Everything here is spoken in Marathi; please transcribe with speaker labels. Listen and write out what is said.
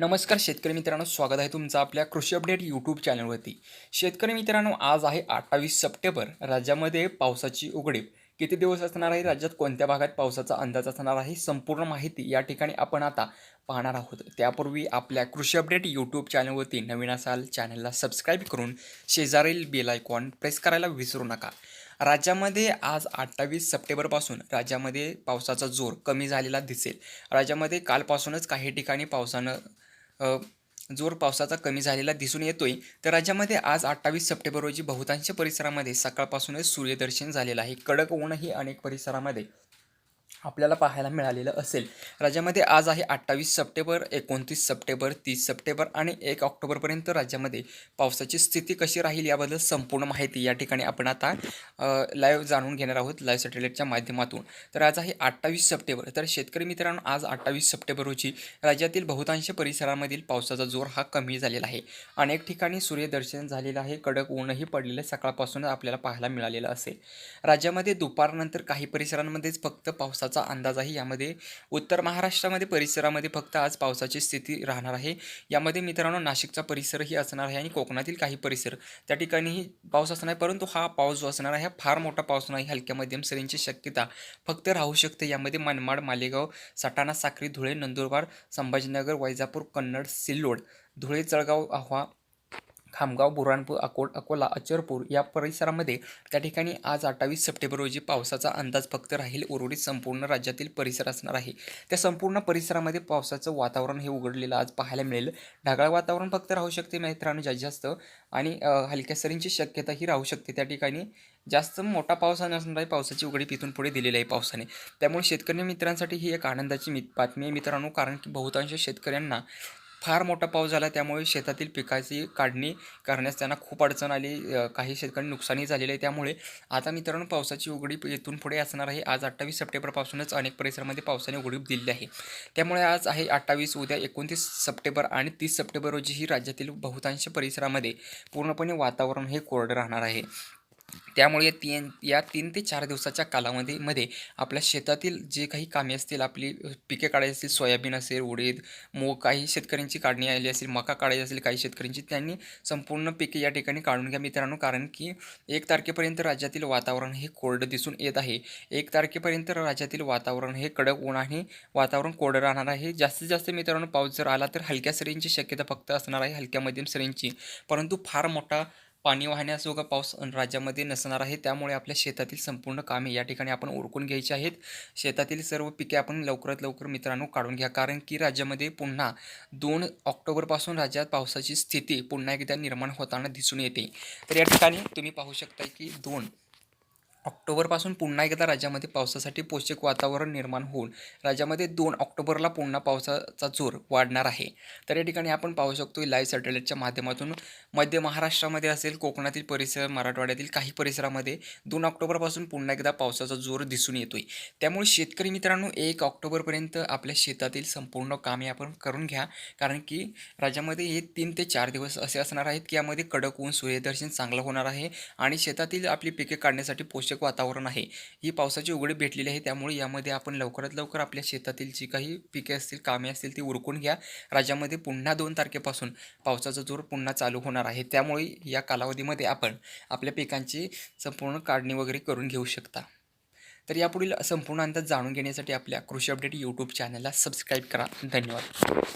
Speaker 1: नमस्कार शेतकरी मित्रांनो स्वागत आहे तुमचं आपल्या कृषी अपडेट यूट्यूब चॅनलवरती. शेतकरी मित्रांनो आज आहे अठ्ठावीस सप्टेंबर राज्यामध्ये पावसाची उघडीप. किती दिवस असणार आहे राज्यात कोणत्या भागात पावसाचा अंदाज असणार आहे संपूर्ण माहिती या ठिकाणी आपण आता पाहणार आहोत. त्यापूर्वी आपल्या कृषी अपडेट यूट्यूब चॅनलवरती नवीन असाल चॅनलला सबस्क्राईब करून शेजारील बेल आयकॉन प्रेस करायला विसरू नका. राज्यामध्ये आज अठ्ठावीस सप्टेंबरपासून राज्यामध्ये पावसाचा जोर कमी झालेला दिसेल. राज्यामध्ये कालपासूनच काही ठिकाणी पावसानं जोर पावसाचा कमी झालेला दिसून येतोय. तर राज्यामध्ये आज अठ्ठावीस सप्टेंबर रोजी बहुतांश परिसरामध्ये सकाळपासूनच सूर्यदर्शन झालेलं आहे. कडक ऊनही अनेक परिसरामध्ये आपल्याला पाहायला मिळालेलं असेल. राज्यामध्ये आज आहे अठ्ठावीस सप्टेंबर एकोणतीस सप्टेंबर तीस सप्टेंबर आणि एक ऑक्टोबरपर्यंत राज्यामध्ये पावसाची स्थिती कशी राहील याबद्दल संपूर्ण माहिती या ठिकाणी आपण आता लाईव्ह जाणून घेणार आहोत लाईव्ह सॅटेलाईटच्या माध्यमातून. तर आज आहे अठ्ठावीस सप्टेंबर. तर शेतकरी मित्रांनो आज अठ्ठावीस सप्टेंबर रोजी राज्यातील बहुतांश परिसरामधील पावसाचा जोर हा कमी झालेला आहे. अनेक ठिकाणी सूर्यदर्शन झालेलं आहे. कडक ऊनही पडलेलं सकाळपासूनच आपल्याला पाहायला मिळालेलं असेल. राज्यामध्ये दुपारनंतर काही परिसरांमध्येच फक्त पावसाचा अंदाज आहे यामध्ये उत्तर महाराष्ट्रामध्ये परिसरामध्ये फक्त आज पावसाची स्थिती राहणार आहे. यामध्ये मित्रांनो नाशिकचा परिसरही असणार आहे आणि कोकणातील काही परिसर त्या ठिकाणीही पाऊस असणार आहे. परंतु हा पाऊस जो असणार आहे हा फार मोठा पाऊस नाही. हलक्या मध्यम सरींची शक्यता फक्त राहू शकते. यामध्ये मनमाड मालेगाव सटाणा साक्री धुळे नंदुरबार संभाजीनगर वैजापूर कन्नड सिल्लोड धुळे जळगाव आव्हा खामगाव बुराणपूर अकोट अकोला अचरपूर या परिसरामध्ये त्या ठिकाणी आज अठ्ठावीस सप्टेंबर रोजी पावसाचा अंदाज फक्त राहील. उर्वरित संपूर्ण राज्यातील परिसर असणार आहे. त्या संपूर्ण परिसरामध्ये पावसाचं वातावरण हे उघडलेलं आज पाहायला मिळेल. ढगाळ वातावरण फक्त राहू शकते मित्रांनो जास्तीत जास्त आणि हलक्या सरींची शक्यताही राहू शकते. त्या ठिकाणी जास्त मोठा पाऊस नसणार आहे. पावसाची उघडीप इथून पुढे दिलेली आहे पावसाने. त्यामुळे शेतकरी मित्रांसाठी ही एक आनंदाची मित बातमी आहे मित्रांनो. कारण की बहुतांश शेतकऱ्यांना फार मोठा पाऊस झाला त्यामुळे शेतातील पिकाची काढणी करण्यास त्यांना खूप अडचण आली. काही शेतकरी नुकसानही झालेलं आहे त्यामुळे आता मित्रांनो पावसाची उघडीप येथून पुढे असणार आहे. आज अठ्ठावीस सप्टेंबरपासूनच अनेक परिसरामध्ये पावसाने उघडीप दिली आहे. त्यामुळे आज आहे अठ्ठावीस उद्या एकोणतीस सप्टेंबर आणि तीस सप्टेंबर रोजीही राज्यातील बहुतांश परिसरामध्ये पूर्णपणे वातावरण हे कोरडं राहणार आहे. त्यामुळे या तीन या तीन ते चार दिवसाच्या कालावधीमध्ये आपल्या शेतातील जे काही कामे असतील आपली पिके काढायची असतील सोयाबीन असेल उडीद मूग काही शेतकऱ्यांची काढणी आली असेल मका काढायची असेल काही शेतकऱ्यांची त्यांनी संपूर्ण पिके या ठिकाणी काढून घ्या मित्रांनो. कारण की एक तारखेपर्यंत राज्यातील वातावरण हे कोरडं दिसून येत आहे. एक तारखेपर्यंत राज्यातील वातावरण हे कडक ऊन आणि वातावरण कोरडं राहणार आहे. जास्तीत जास्त मित्रांनो पाऊस जर आला तर हलक्या सरींची शक्यता फक्त असणार आहे हलक्या मध्यम सरींची. परंतु फार मोठा पाणी वाहण्याजोगा पाऊस राज्यामध्ये नसणार आहे. त्यामुळे आपल्या शेतातील संपूर्ण कामे या ठिकाणी आपण ओळखून घ्यायची आहेत. शेतातील सर्व पिके आपण लवकरात लवकर मित्रांनो काढून घ्या. कारण की राज्यामध्ये पुन्हा दोन ऑक्टोबरपासून राज्यात पावसाची स्थिती पुन्हा एकदा निर्माण होताना दिसून येते. तर या ठिकाणी तुम्ही पाहू शकता की दोन ऑक्टोबरपासून पुन्हा एकदा राज्यामध्ये पावसासाठी पोषक वातावरण निर्माण होऊन राज्यामध्ये दोन ऑक्टोबरला पुन्हा पावसाचा जोर वाढणार आहे. तर या ठिकाणी आपण पाहू शकतो लाईव्ह सॅटेलाईटच्या माध्यमातून मध्य महाराष्ट्रामध्ये असेल कोकणातील परिसर मराठवाड्यातील काही परिसरामध्ये दोन ऑक्टोबरपासून पुन्हा एकदा पावसाचा जोर दिसून येतोय. त्यामुळे शेतकरी मित्रांनो एक ऑक्टोबरपर्यंत आपल्या शेतातील संपूर्ण कामे आपण करून घ्या. कारण की राज्यामध्ये हे तीन ते चार दिवस असे असणार आहेत की यामध्ये कडक ऊन सूर्यदर्शन चांगलं होणार आहे आणि शेतातील आपली पिके काढण्यासाठी पोषक वातावरण आहे. ही पावसाची उघडी भेटलेली आहे. त्यामुळे यामध्ये आपण लवकरात लवकर आपल्या शेतातील जी काही पिके असतील कामे असतील ती उरकून घ्या. राज्यामध्ये पुन्हा दोन तारखेपासून पावसाचा जोर पुन्हा चालू होणार आहे. त्यामुळे या कालावधीमध्ये आपण आपल्या पिकांची संपूर्ण काढणी वगैरे करून घेऊ शकता. तर यापुढील संपूर्ण अंदाज जाणून घेण्यासाठी आपल्या कृषी अपडेट यूट्यूब चॅनलला सबस्क्राईब करा. धन्यवाद.